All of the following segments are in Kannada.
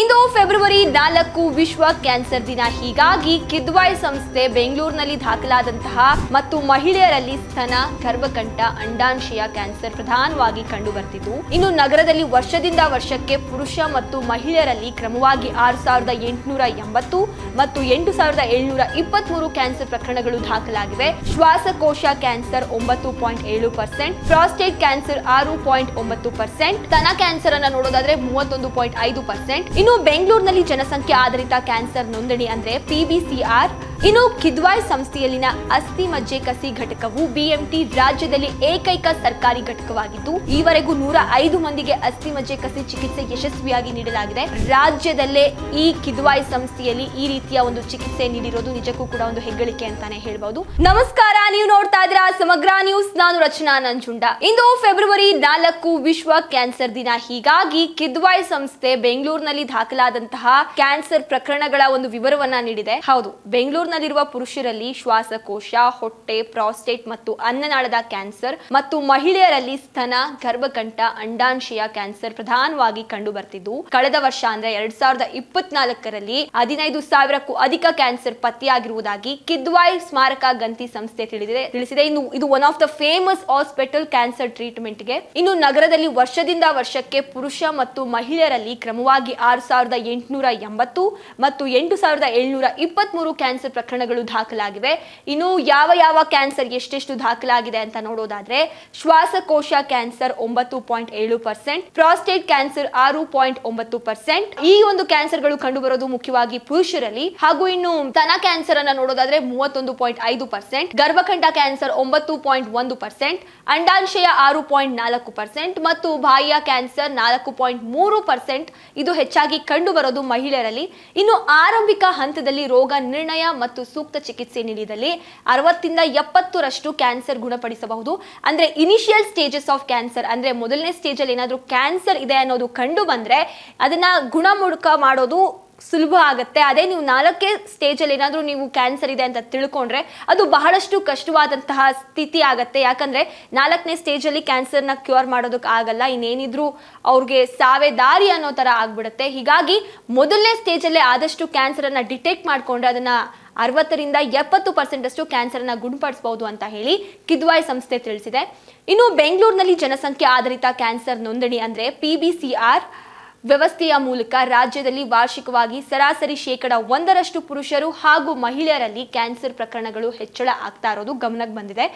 ಇಂದು ಫೆಬ್ರವರಿ ನಾಲ್ಕು ವಿಶ್ವ ಕ್ಯಾನ್ಸರ್ ದಿನ. ಹೀಗಾಗಿ ಕಿದ್ವಾಯ್ ಸಂಸ್ಥೆ ಬೆಂಗಳೂರಿನಲ್ಲಿ ದಾಖಲಾದಂತಹ ಮತ್ತು ಮಹಿಳೆಯರಲ್ಲಿ ಸ್ತನ, ಗರ್ಭಕಂಠ, ಅಂಡಾಂಶೀಯ ಕ್ಯಾನ್ಸರ್ ಪ್ರಧಾನವಾಗಿ ಕಂಡು ಬರ್ತಿದ್ದು ಇನ್ನು ನಗರದಲ್ಲಿ ವರ್ಷದಿಂದ ವರ್ಷಕ್ಕೆ ಪುರುಷ ಮತ್ತು ಮಹಿಳೆಯರಲ್ಲಿ ಕ್ರಮವಾಗಿ ಆರು ಸಾವಿರದ ಎಂಟುನೂರ ಎಂಬತ್ತು ಮತ್ತು ಎಂಟು ಸಾವಿರದ ಏಳ್ನೂರ ಇಪ್ಪತ್ಮೂರು ಕ್ಯಾನ್ಸರ್ ಪ್ರಕರಣಗಳು ದಾಖಲಾಗಿವೆ. ಶ್ವಾಸಕೋಶ ಕ್ಯಾನ್ಸರ್ ಒಂಬತ್ತು ಪಾಯಿಂಟ್ ಏಳು ಪರ್ಸೆಂಟ್, ಪ್ರಾಸ್ಟೇಟ್ ಕ್ಯಾನ್ಸರ್ ಆರು ಪಾಯಿಂಟ್ ಒಂಬತ್ತು ಪರ್ಸೆಂಟ್ ಸ್ತನ ಕ್ಯಾನ್ಸರ್ ಅನ್ನು ನೋಡೋದಾದ್ರೆ ಮೂವತ್ತೊಂದು ಪಾಯಿಂಟ್ ಐದು ಪರ್ಸೆಂಟ್ ಇನ್ನು ಬೆಂಗಳೂರಿನಲ್ಲಿ ಜನಸಂಖ್ಯೆ ಆಧಾರಿತ ಕ್ಯಾನ್ಸರ್ ನೋಂದಣಿ ಅಂದ್ರೆ ಪಿಬಿಸಿಆರ್ ಇನ್ನು ಕಿದ್ವಾಯ್ ಸಂಸ್ಥೆಯಲ್ಲಿನ ಅಸ್ಥಿ ಮಜ್ಜೆ ಕಸಿ ಘಟಕವು ಬಿಎಂಟಿ ರಾಜ್ಯದಲ್ಲಿ ಏಕೈಕ ಸರ್ಕಾರಿ ಘಟಕವಾಗಿದ್ದು, ಈವರೆಗೂ ನೂರ ಐದು ಮಂದಿಗೆ ಅಸ್ಥಿ ಮಜ್ಜೆ ಕಸಿ ಚಿಕಿತ್ಸೆ ಯಶಸ್ವಿಯಾಗಿ ನೀಡಲಾಗಿದೆ. ರಾಜ್ಯದಲ್ಲೇ ಈ ಕಿದ್ವಾಯ್ ಸಂಸ್ಥೆಯಲ್ಲಿ ಈ ರೀತಿಯ ಒಂದು ಚಿಕಿತ್ಸೆ ನೀಡಿರೋದು ನಿಜಕ್ಕೂ ಕೂಡ ಒಂದು ಹೆಗ್ಗಳಿಕೆ ಅಂತಾನೆ ಹೇಳ್ಬಹುದು ನಮಸ್ಕಾರ, ನೀವು ನೋಡ್ತಾ ಇದ್ದೀರಾ ಸಮಗ್ರ ನ್ಯೂಸ್. ನಾನು ರಚನಾ ನಂಜುಂಡ. ಇಂದು ಫೆಬ್ರವರಿ ನಾಲ್ಕು ವಿಶ್ವ ಕ್ಯಾನ್ಸರ್ ದಿನ. ಹೀಗಾಗಿ ಕಿದ್ವಾಯ್ ಸಂಸ್ಥೆ ಬೆಂಗಳೂರಿನಲ್ಲಿ ದಾಖಲಾದಂತಹ ಕ್ಯಾನ್ಸರ್ ಪ್ರಕರಣಗಳ ಒಂದು ವಿವರವನ್ನ ನೀಡಿದೆ. ಹೌದು ಬೆಂಗಳೂರಿನಲ್ಲಿರುವ ಪುರುಷರಲ್ಲಿ ಶ್ವಾಸಕೋಶ, ಹೊಟ್ಟೆ, ಪ್ರಾಸ್ಟೇಟ್ ಮತ್ತು ಅನ್ನನಾಳದ ಕ್ಯಾನ್ಸರ್ ಮತ್ತು ಮಹಿಳೆಯರಲ್ಲಿ ಸ್ತನ, ಗರ್ಭಕಂಠ, ಅಂಡಾಂಶಯ ಕ್ಯಾನ್ಸರ್ ಪ್ರಧಾನವಾಗಿ ಕಂಡು ಬರ್ತಿದ್ದು ಕಳೆದ ವರ್ಷ ಅಂದ್ರೆ ಎರಡ್ ಸಾವಿರದ ಇಪ್ಪತ್ನಾಲ್ಕರಲ್ಲಿ ಹದಿನೈದು ಸಾವಿರಕ್ಕೂ ಅಧಿಕ ಕ್ಯಾನ್ಸರ್ ಪತ್ತೆಯಾಗಿರುವುದಾಗಿ ಕಿದ್ವಾಯ್ ಸ್ಮಾರಕ ಗಂತಿ ಸಂಸ್ಥೆ ತಿಳಿದಿದೆ, ತಿಳಿಸಿದೆ. ಇನ್ನು ಇದು one of the famous hospital cancer ಟ್ರೀಟ್ಮೆಂಟ್ಗೆ ಇನ್ನು ನಗರದಲ್ಲಿ ವರ್ಷದಿಂದ ವರ್ಷಕ್ಕೆ ಪುರುಷ ಮತ್ತು ಮಹಿಳೆಯರಲ್ಲಿ ಕ್ರಮವಾಗಿ ಆರು ಸಾವಿರದ ಎಂಟುನೂರ ಎಂಬತ್ತು ಮತ್ತು ಎಂಟು ಸಾವಿರದ ಏಳ್ನೂರ ಇಪ್ಪತ್ಮೂರು ಕ್ಯಾನ್ಸರ್ ಪ್ರಕರಣಗಳು ದಾಖಲಾಗಿವೆ. ಇನ್ನು ಯಾವ ಯಾವ ಕ್ಯಾನ್ಸರ್ ಎಷ್ಟೆಷ್ಟು ದಾಖಲಾಗಿದೆ ಅಂತ ನೋಡೋದಾದ್ರೆ, ಶ್ವಾಸಕೋಶ ಕ್ಯಾನ್ಸರ್ ಒಂಬತ್ತು ಪಾಯಿಂಟ್ ಏಳು ಪರ್ಸೆಂಟ್, ಪ್ರಾಸ್ಟೇಟ್ ಕ್ಯಾನ್ಸರ್ ಆರು ಪಾಯಿಂಟ್ ಒಂಬತ್ತು ಪರ್ಸೆಂಟ್. ಈ ಒಂದು ಕ್ಯಾನ್ಸರ್ಗಳು ಕಂಡು ಬರೋದು ಮುಖ್ಯವಾಗಿ ಪುರುಷರಲ್ಲಿ, ಹಾಗೂ ಇನ್ನು ತನ ಕ್ಯಾನ್ಸರ್ ಅನ್ನ ನೋಡೋದಾದ್ರೆ ಮೂವತ್ತೊಂದು ಪಾಯಿಂಟ್ ಐದು ಪರ್ಸೆಂಟ್ ಗರ್ಭಕಂಠ ಕ್ಯಾನ್ಸರ್ ಒಂಬತ್ತು ಪಾಯಿಂಟ್ ಒಂದು ಪರ್ಸೆಂಟ್, ಅಂಡಾಶಯ ಆರು ಪಾಯಿಂಟ್ ನಾಲ್ಕು ಪರ್ಸೆಂಟ್ ಮತ್ತು ಬಾಯಿಯ ಕ್ಯಾನ್ಸರ್ ನಾಲ್ಕು ಪಾಯಿಂಟ್ ಮೂರು ಪರ್ಸೆಂಟ್. ಇದು ಹೆಚ್ಚಾಗಿ ಕಂಡು ಬರೋದು ಮಹಿಳೆಯರಲ್ಲಿ. ಇನ್ನು ಆರಂಭಿಕ ಹಂತದಲ್ಲಿ ರೋಗ ನಿರ್ಣಯ ಮತ್ತು ಸೂಕ್ತ ಚಿಕಿತ್ಸೆ ನೀಡಿದಲ್ಲಿ ಅರವತ್ತಿಂದ ಎಪ್ಪತ್ತರಷ್ಟು ಕ್ಯಾನ್ಸರ್ ಗುಣಪಡಿಸಬಹುದು. ಅಂದ್ರೆ ಇನಿಷಿಯಲ್ ಸ್ಟೇಜಸ್ ಆಫ್ ಕ್ಯಾನ್ಸರ್ ಅಂದ್ರೆ ಮೊದಲನೇ ಸ್ಟೇಜ್ ಅಲ್ಲಿ ಏನಾದರೂ ಕ್ಯಾನ್ಸರ್ ಇದೆ ಅನ್ನೋದು ಕಂಡು ಬಂದ್ರೆ ಅದನ್ನ ಗುಣಮುಡುಕ ಮಾಡೋದು ಸುಲಭ ಆಗುತ್ತೆ. ಅದೇ ನೀವು ನಾಲ್ಕೇ ಸ್ಟೇಜಲ್ಲಿ ಏನಾದರೂ ನೀವು ಕ್ಯಾನ್ಸರ್ ಇದೆ ಅಂತ ತಿಳ್ಕೊಂಡ್ರೆ ಅದು ಬಹಳಷ್ಟು ಕಷ್ಟವಾದಂತಹ ಸ್ಥಿತಿ ಆಗುತ್ತೆ. ಯಾಕಂದ್ರೆ ನಾಲ್ಕನೇ ಸ್ಟೇಜಲ್ಲಿ ಕ್ಯಾನ್ಸರ್ನ ಕ್ಯೂರ್ ಮಾಡೋದಕ್ಕೆ ಆಗಲ್ಲ. ಇನ್ನೇನಿದ್ರು ಅವ್ರಿಗೆ ಸಾವೇ ದಾರಿ ಅನ್ನೋ ಥರ ಆಗ್ಬಿಡುತ್ತೆ. ಹೀಗಾಗಿ ಮೊದಲನೇ ಸ್ಟೇಜಲ್ಲೇ ಆದಷ್ಟು ಕ್ಯಾನ್ಸರನ್ನು ಡಿಟೆಕ್ಟ್ ಮಾಡಿಕೊಂಡ್ರೆ ಅದನ್ನ ಅರವತ್ತರಿಂದ ಎಪ್ಪತ್ತು ಪರ್ಸೆಂಟ್ ಅಷ್ಟು ಕ್ಯಾನ್ಸರ್ನ ಗುಣಪಡಿಸಬಹುದು ಅಂತ ಹೇಳಿ ಕಿದ್ವಾಯ್ ಸಂಸ್ಥೆ ತಿಳಿಸಿದೆ. ಇನ್ನು ಬೆಂಗಳೂರಿನಲ್ಲಿ ಜನಸಂಖ್ಯೆ ಆಧಾರಿತ ಕ್ಯಾನ್ಸರ್ ನೋಂದಣಿ ಅಂದ್ರೆ ಪಿಬಿಸಿಆರ್ ವ್ಯವಸ್ಥೆಯ ಮೂಲಕ ರಾಜ್ಯದಲ್ಲಿ ವಾರ್ಷಿಕವಾಗಿ ಸರಾಸರಿ ಶೇಕಡ ಒಂದರಷ್ಟು ಪುರುಷರು ಹಾಗೂ ಮಹಿಳೆಯರಲ್ಲಿ ಕ್ಯಾನ್ಸರ್ ಪ್ರಕರಣಗಳು ಹೆಚ್ಚಳ ಆಗ್ತಾ ಇರೋದು ಗಮನಕ್ಕೆ ಬಂದಿದೆ.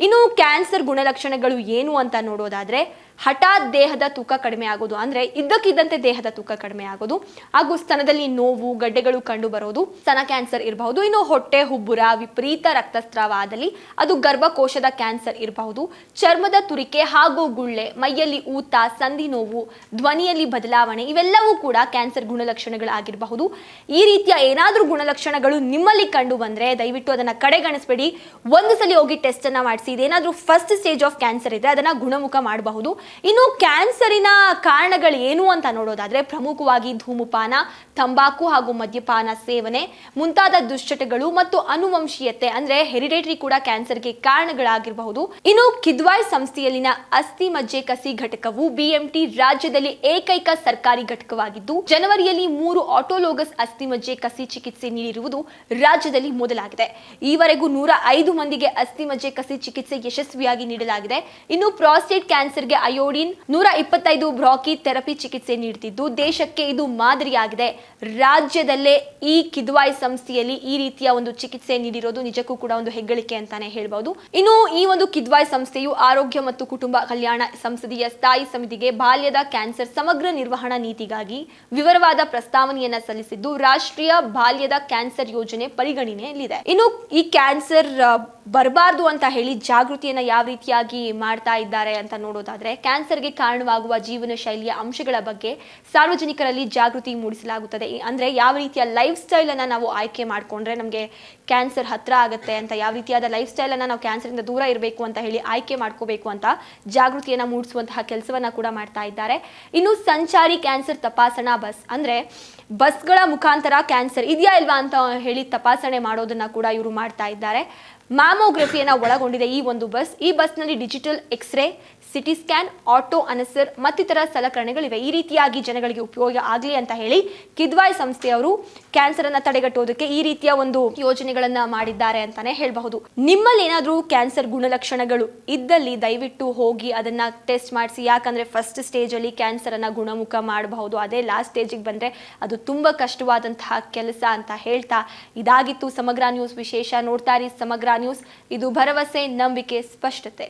ಇನ್ನು ಕ್ಯಾನ್ಸರ್ ಗುಣಲಕ್ಷಣಗಳು ಏನು ಅಂತ ನೋಡೋದಾದ್ರೆ ಹಠಾತ್ ದೇಹದ ತೂಕ ಕಡಿಮೆ ಆಗೋದು, ಅಂದ್ರೆ ಇದ್ದಕ್ಕಿದ್ದಂತೆ ದೇಹದ ತೂಕ ಕಡಿಮೆ ಆಗೋದು, ಹಾಗೂ ಸ್ತನದಲ್ಲಿ ನೋವು, ಗಡ್ಡೆಗಳು ಕಂಡು ಬರೋದು, ಸ್ತನ ಕ್ಯಾನ್ಸರ್ ಇರಬಹುದು, ಇನ್ನು ಹೊಟ್ಟೆ ಹುಬ್ಬುರ ವಿಪರೀತ ರಕ್ತಸ್ರಾವ ಆದಲ್ಲಿ ಅದು ಗರ್ಭಕೋಶದ ಕ್ಯಾನ್ಸರ್ ಇರಬಹುದು. ಚರ್ಮದ ತುರಿಕೆ ಹಾಗೂ ಗುಳ್ಳೆ, ಮೈಯಲ್ಲಿ ಊತ, ಸಂಧಿ ನೋವು, ಧ್ವನಿಯಲ್ಲಿ ಬದಲಾವಣೆ, ಇವೆಲ್ಲವೂ ಕೂಡ ಕ್ಯಾನ್ಸರ್ ಗುಣಲಕ್ಷಣಗಳಾಗಿರಬಹುದು. ಈ ರೀತಿಯ ಏನಾದರೂ ಗುಣಲಕ್ಷಣಗಳು ನಿಮ್ಮಲ್ಲಿ ಕಂಡು ಬಂದರೆ ದಯವಿಟ್ಟು ಅದನ್ನ ಕಡೆಗಣಿಸಬೇಡಿ. ಒಂದು ಸಲ ಹೋಗಿ ಟೆಸ್ಟ್ ಅನ್ನ ಮಾಡಿಸಿ, ಇದೇನಾದ್ರೂ ಫಸ್ಟ್ ಸ್ಟೇಜ್ ಆಫ್ ಕ್ಯಾನ್ಸರ್ ಇದ್ರೆ ಅದನ್ನ ಗುಣಮುಖ ಮಾಡಬಹುದು. ಇನ್ನು ಕ್ಯಾನ್ಸರಿನ ಕಾರಣಗಳು ಏನು ಅಂತ ನೋಡೋದಾದ್ರೆ ಪ್ರಮುಖವಾಗಿ ಧೂಮಪಾನ, ತಂಬಾಕು ಹಾಗೂ ಮದ್ಯಪಾನ ಸೇವನೆ, ಮುಂತಾದ ದುಶ್ಚಟಗಳು ಮತ್ತು ಅನುವಂಶೀಯತೆ, ಅಂದ್ರೆ ಹೆರಿಡೇಟರಿ ಕೂಡ ಕ್ಯಾನ್ಸರ್ಗೆ ಕಾರಣಗಳಾಗಿರಬಹುದು. ಇನ್ನು ಕಿದ್ವಾಯ್ ಸಂಸ್ಥೆಯಲ್ಲಿನ ಅಸ್ಥಿ ಮಜ್ಜೆ ಕಸಿ ಘಟಕವು ಬಿಎಂಟಿ ರಾಜ್ಯದಲ್ಲಿ ಏಕೈಕ ಸರ್ಕಾರಿ ಘಟಕವಾಗಿದ್ದು, ಜನವರಿಯಲ್ಲಿ ಮೂರು ಆಟೋಲೋಗಸ್ ಅಸ್ಥಿ ಮಜ್ಜೆ ಕಸಿ ಚಿಕಿತ್ಸೆ ನೀಡಿರುವುದು ರಾಜ್ಯದಲ್ಲಿ ಮೊದಲಾಗಿದೆ. ಈವರೆಗೂ ನೂರ ಐದು ಮಂದಿಗೆ ಅಸ್ಥಿ ಮಜ್ಜೆ ಕಸಿ ಚಿಕಿತ್ಸೆ ಯಶಸ್ವಿಯಾಗಿ ನೀಡಲಾಗಿದೆ. ಇನ್ನು ಪ್ರಾಸ್ಟೇಟ್ ಕ್ಯಾನ್ಸರ್ಗೆ ಅಯೋಡಿನ್ ನೂರ ಇಪ್ಪತ್ತೈದು ಬ್ರಾಕಿ ಥೆರಪಿ ಚಿಕಿತ್ಸೆ ನೀಡುತ್ತಿದ್ದು ದೇಶಕ್ಕೆ ಇದು ಮಾದರಿಯಾಗಿದೆ. ರಾಜ್ಯದಲ್ಲೇ ಈ ಕಿದ್ವಾಯ್ ಸಂಸ್ಥೆಯಲ್ಲಿ ಈ ರೀತಿಯ ಒಂದು ಚಿಕಿತ್ಸೆ ನೀಡಿರೋದು ನಿಜಕ್ಕೂ ಕೂಡ ಒಂದು ಹೆಗ್ಗಳಿಕೆ ಅಂತಾನೆ ಹೇಳ್ಬಹುದು ಇನ್ನು ಈ ಒಂದು ಕಿದ್ವಾಯ್ ಸಂಸ್ಥೆಯು ಆರೋಗ್ಯ ಮತ್ತು ಕುಟುಂಬ ಕಲ್ಯಾಣ ಸಂಸದೀಯ ಸ್ಥಾಯಿ ಸಮಿತಿಗೆ ಬಾಲ್ಯದ ಕ್ಯಾನ್ಸರ್ ಸಮಗ್ರ ನಿರ್ವಹಣಾ ನೀತಿಗಾಗಿ ವಿವರವಾದ ಪ್ರಸ್ತಾವನೆಯನ್ನ ಸಲ್ಲಿಸಿದ್ದು ರಾಷ್ಟ್ರೀಯ ಬಾಲ್ಯದ ಕ್ಯಾನ್ಸರ್ ಯೋಜನೆ ಪರಿಗಣನೆಯಲ್ಲಿದೆ. ಇನ್ನು ಈ ಕ್ಯಾನ್ಸರ್ ಬರಬಾರ್ದು ಅಂತ ಹೇಳಿ ಜಾಗೃತಿಯನ್ನ ಯಾವ ರೀತಿಯಾಗಿ ಮಾಡ್ತಾ ಇದ್ದಾರೆ ಅಂತ ನೋಡೋದಾದ್ರೆ ಕ್ಯಾನ್ಸರ್ಗೆ ಕಾರಣವಾಗುವ ಜೀವನ ಶೈಲಿಯ ಅಂಶಗಳ ಬಗ್ಗೆ ಸಾರ್ವಜನಿಕರಲ್ಲಿ ಜಾಗೃತಿ ಮೂಡಿಸಲಾಗುತ್ತದೆ. ಅಂದರೆ ಯಾವ ರೀತಿಯ ಲೈಫ್ ಸ್ಟೈಲನ್ನು ನಾವು ಆಯ್ಕೆ ಮಾಡಿಕೊಂಡ್ರೆ ನಮಗೆ ಕ್ಯಾನ್ಸರ್ ಹತ್ತಿರ ಆಗುತ್ತೆ ಅಂತ, ಯಾವ ರೀತಿಯಾದ ಲೈಫ್ ಸ್ಟೈಲನ್ನು ನಾವು ಕ್ಯಾನ್ಸರಿಂದ ದೂರ ಇರಬೇಕು ಅಂತ ಹೇಳಿ ಆಯ್ಕೆ ಮಾಡ್ಕೋಬೇಕು ಅಂತ ಜಾಗೃತಿಯನ್ನು ಮೂಡಿಸುವಂತಹ ಕೆಲಸವನ್ನು ಕೂಡ ಮಾಡ್ತಾ ಇದ್ದಾರೆ. ಇನ್ನು ಸಂಚಾರಿ ಕ್ಯಾನ್ಸರ್ ತಪಾಸಣಾ ಬಸ್ ಅಂದರೆ ಬಸ್ಗಳ ಮುಖಾಂತರ ಕ್ಯಾನ್ಸರ್ ಇದೆಯಾ ಇಲ್ವಾ ಅಂತ ಹೇಳಿ ತಪಾಸಣೆ ಮಾಡೋದನ್ನು ಕೂಡ ಇವರು ಮಾಡ್ತಾ ಇದ್ದಾರೆ. ಮ್ಯಾಮೋಗ್ರಫಿಯನ್ನು ಒಳಗೊಂಡಿದೆ ಈ ಒಂದು ಬಸ್. ಈ ಬಸ್ನಲ್ಲಿ digital X ray, CT scan, auto analyser ಮತ್ತಿತರ ಸಲಕರಣೆಗಳಿವೆ. ಈ ರೀತಿಯಾಗಿ ಜನಗಳಿಗೆ ಉಪಯೋಗ ಆಗಲಿ ಅಂತ ಹೇಳಿ ಕಿದ್ವಾಯ್ ಸಂಸ್ಥೆಯವರು ಕ್ಯಾನ್ಸರ್ ಅನ್ನ ತಡೆಗಟ್ಟುವುದಕ್ಕೆ ಈ ರೀತಿಯ ಒಂದು ಯೋಜನೆಗಳನ್ನ ಮಾಡಿದ್ದಾರೆ ಅಂತಾನೆ ಹೇಳಬಹುದು. ನಿಮ್ಮಲ್ಲಿ ಏನಾದರೂ ಕ್ಯಾನ್ಸರ್ ಗುಣಲಕ್ಷಣಗಳು ಇದ್ದಲ್ಲಿ ದಯವಿಟ್ಟು ಹೋಗಿ ಅದನ್ನ ಟೆಸ್ಟ್ ಮಾಡಿಸಿ. ಯಾಕಂದ್ರೆ ಫಸ್ಟ್ ಸ್ಟೇಜ್ ಅಲ್ಲಿ ಕ್ಯಾನ್ಸರ್ ಅನ್ನ ಗುಣಮುಖ ಮಾಡಬಹುದು. ಅದೇ ಲಾಸ್ಟ್ ಸ್ಟೇಜಿಗೆ ಬಂದ್ರೆ ಅದು ತುಂಬಾ ಕಷ್ಟವಾದಂತಹ ಕೆಲಸ ಅಂತ ಹೇಳ್ತಾ ಇದಾಗಿತ್ತು ಸಮಗ್ರ ನ್ಯೂಸ್ ವಿಶೇಷ. ನೋಡ್ತಾ ಇರಿ ಸಮಗ್ರ ನ್ಯೂಸ್. ಇದು ಭರವಸೆ ನಂಬಿಕೆ ಸ್ಪಷ್ಟತೆ.